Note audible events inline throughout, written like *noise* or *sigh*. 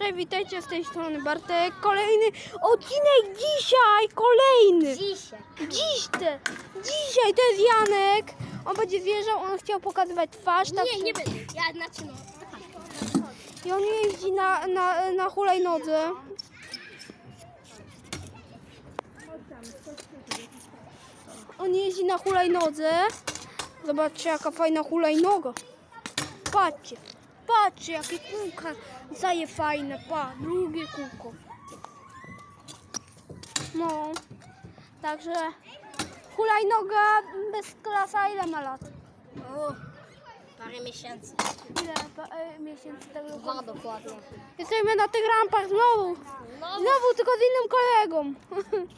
Cześć, witajcie z tej strony Bartek. Kolejny odcinek dzisiaj, kolejny. Dzisiaj. Dziś te, dzisiaj to jest Janek. On będzie zwierzał, on chciał pokazywać twarz. Tak, Nie, nie będę. Ja znaczy no. I on jeździ na, na, na hulajnodze. On jeździ na hulajnodze. Zobaczcie, jaka fajna hulajnoga. Patrzcie, patrzcie, jakie kółka zaje fajne. Pa, drugie kółko. No, także hulajnoga bez klasa ile ma lat? O, parę miesięcy. Ile pa, e, miesięcy tego Dwa dokładnie. Jesteśmy na tych rampach znowu. No, Znowu tylko z innym kolegą.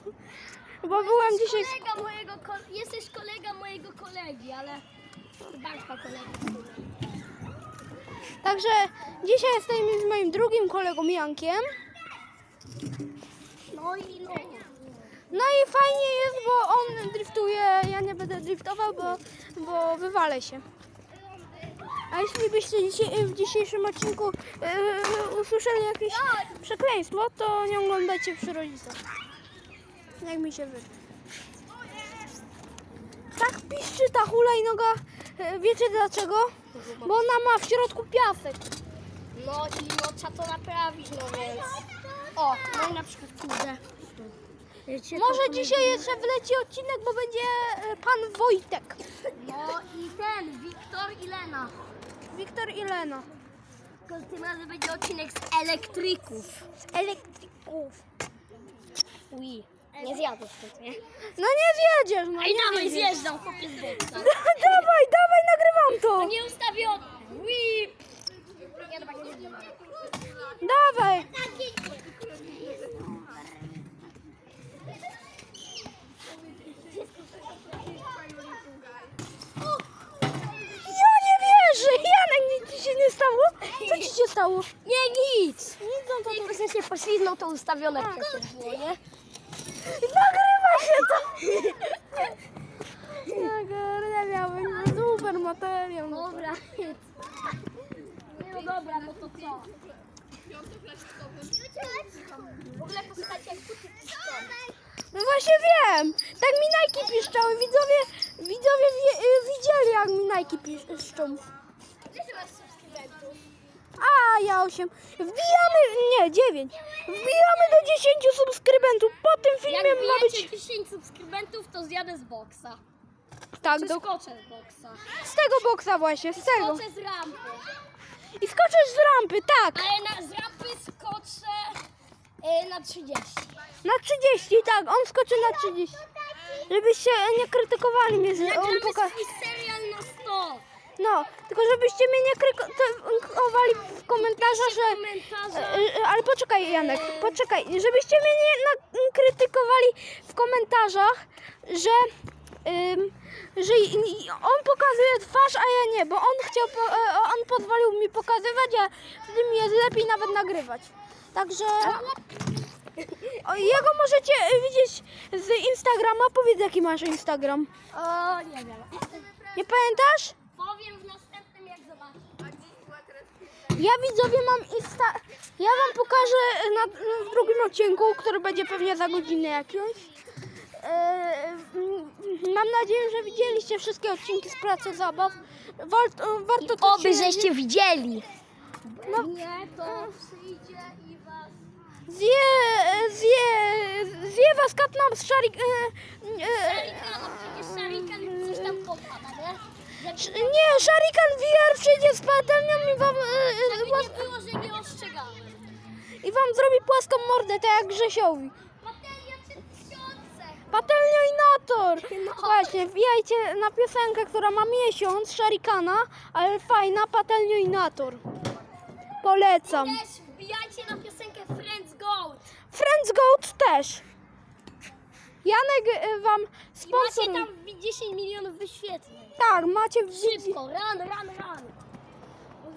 *laughs* Bo byłem dzisiaj. kolega mojego, jesteś kolega mojego kolegi, ale Bartka kolega. Także dzisiaj jesteśmy z moim drugim kolegą Jankiem. No i no. No i fajnie jest, bo on driftuje. Ja nie będę driftował, bo, bo wywalę się. A jeśli byście dzisiaj, w dzisiejszym odcinku yy, usłyszeli jakieś przekleństwo, to nie oglądajcie przy rodzicach. Jak mi się wyda. Tak piszczy ta hulajnoga. Yy, Wiecie dlaczego? Bo ona ma w środku piasek. No i no trzeba to naprawić, no więc. O, no i na przykład kurde. Może dzisiaj jeszcze wleci odcinek, bo będzie e, pan Wojtek. No i ten, Wiktor i Lena. Wiktor i Lena. Tylko tym razem będzie odcinek z elektryków. Z elektryków. Ui. Nie zjadłeś nie? No nie zjedziesz, no Ej, nie dawaj, zjeżdżam, chłopie z boksa. *laughs* dawaj, dawaj, nagrywam To to. nie dobra, nie wiem. Dawaj. Ja nie wierzę. Janek, nic ci się nie stało? Co ci się stało? Nie, nic. Nic, no to tylko się poślizgnął, to ustawione przecież było, nie? Nagrywa się to. *laughs* No super materiał. No. Dobra, no dobra, no to co? W ogóle posłuchajcie, jak tu No właśnie wiem. Tak mi Nike piszczały. Widzowie, widzowie wie, y, widzieli jak mi Nike piszczą. Ile ty masz subskrybentów? A ja 8. Wbijamy, nie 9. Wbijamy do 10 subskrybentów. Po tym filmie ma być. bijecie 10 subskrybentów, to zjadę z boksa. Tak, Czy do, skoczę z boksa. z tego boksa właśnie, z tego. Skoczę z rampy. I skoczysz z rampy, tak. Ale na, z rampy skoczę e, na 30. Na 30, tak. On skoczy na 30. Żebyście nie krytykowali mnie. że On Nagramy poka- swój serial na 100. no, tylko żebyście mnie nie krytykowali w komentarzach, że... Komentarze. E, e, Ale poczekaj, Janek, poczekaj, żebyście mnie nie na- krytykowali w komentarzach, że, że on pokazuje twarz, a ja nie, bo on chciał, po, e, on pozwolił mi pokazywać, a wtedy mi jest lepiej nawet nagrywać. Także jego możecie e, widzieć z Instagrama. Powiedz, jaki masz Instagram. O, nie wiem. Nie pamiętasz? Powiem w następnym, jak zobaczę. Ja widzowie mam Insta. Ja wam pokażę na, w drugim odcinku, który będzie pewnie za godzinę jakąś. E, mm, mam nadzieję, że widzieliście wszystkie odcinki z pracy zabaw. Warto, warto to Oby żeście widzieli. No. Nie, to przyjdzie i was... Zje, zje, zje was katnap z szarik. E, e, Szarikan, przecież Szarikan coś tam popada, nie? sz- nie, Sharikan VR przyjdzie z patelnią i wam, e, e, Żeby was, nie było, że nie ostrzegałem. i wam zrobi płaską mordę, tak jak Grzesiowi. Patelnioinator! No. Właśnie, wbijajcie na piosenkę, która ma miesiąc, Sharikana, ale fajna, Patelnioinator. Polecam. Też wbijajcie na piosenkę Friends Goat. Friends Goat też. Janek y, wam I macie tam 10 milionów wyświetleń. Tak, macie Szybko, run, run, run.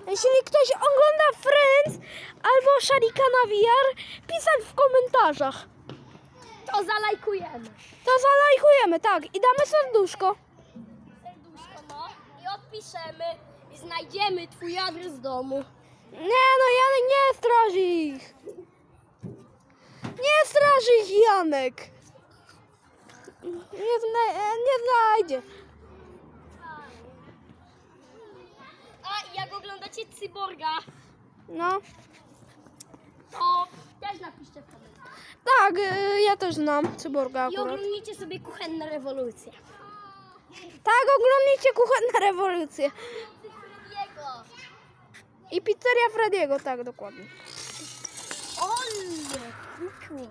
Jeśli ktoś ogląda Friends albo Sharikana VR, pisać w komentarzach. To zalajkujemy. To zalajkujemy, tak, i damy serduszko. Serduszko, no. I odpiszemy i znajdziemy twój adres domu. Nie no, Janek nie straży ich. Nie straży ich, Janek. Nie, zna, nie znajdzie. A jak oglądacie Cyborga, No. to też napiszcie w komentarzach. Tak, y, ja też znam cyborga I akurat. oglądnijcie sobie kuchenne rewolucje. Tak, oglądajcie kuchenne rewolucję. I pizzeria Frediego, tak, dokładnie. Ole, kuku.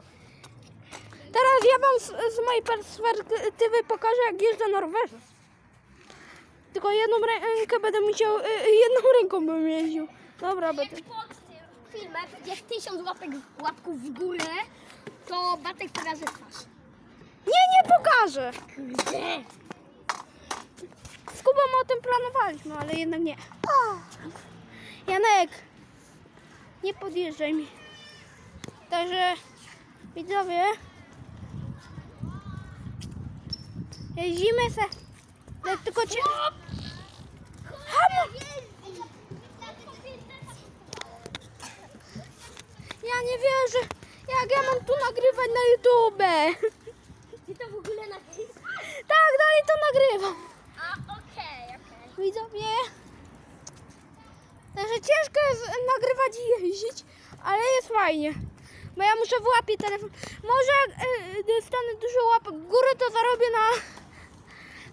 Teraz ja wam z, z mojej perspektywy pokażę, jak jeżdżę na rowerze. Tylko jedną rękę będę musiał, y, y, jedną ręką bym jeździł. Dobra, będę. Jak pod tym filmem będzie tysiąc łapek, łapków w górę, to Batek pokaże twarz. Nie, nie pokażę. Gdzie? Z Kubą o tym planowaliśmy, ale jednak nie. Janek, nie podjeżdżaj mi. Także widzowie, jeździmy se. Jak tylko cię... Hamu! Ja nie wierzę, jak ja mam tu nagrywać na YouTube. Ty to w ogóle nagrywasz? Tak, dalej to nagrywam. A, okej, okej. Widzowie. Także ciężko jest nagrywać i jeździć, ale jest fajnie. Bo ja muszę w łapie telefon. Może jak e, dostanę dużo łapek w górę, to zarobię na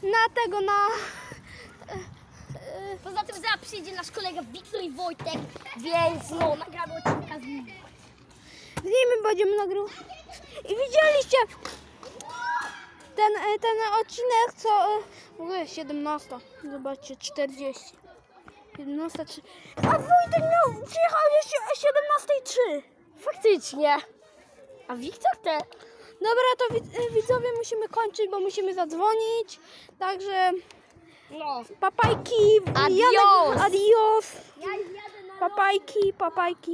na tego, na e, e, Poza tym zaraz przyjdzie nasz kolega Wiktor i Wojtek, więc no, nagramy odcinka z nimi. Z nimi będziemy nagrywać. I widzieliście ten, e, ten odcinek, co e, w ogóle 17. Zobaczcie, 40. 17, 3. A Wojtek miał, przyjechał jeszcze o 17.03. Faktycznie. A Wiktor te... Dobra, to e, widzowie musimy kończyć, bo musimy zadzwonić. Także No. papajki. Adios. Adios. Ja Papajki, papajki.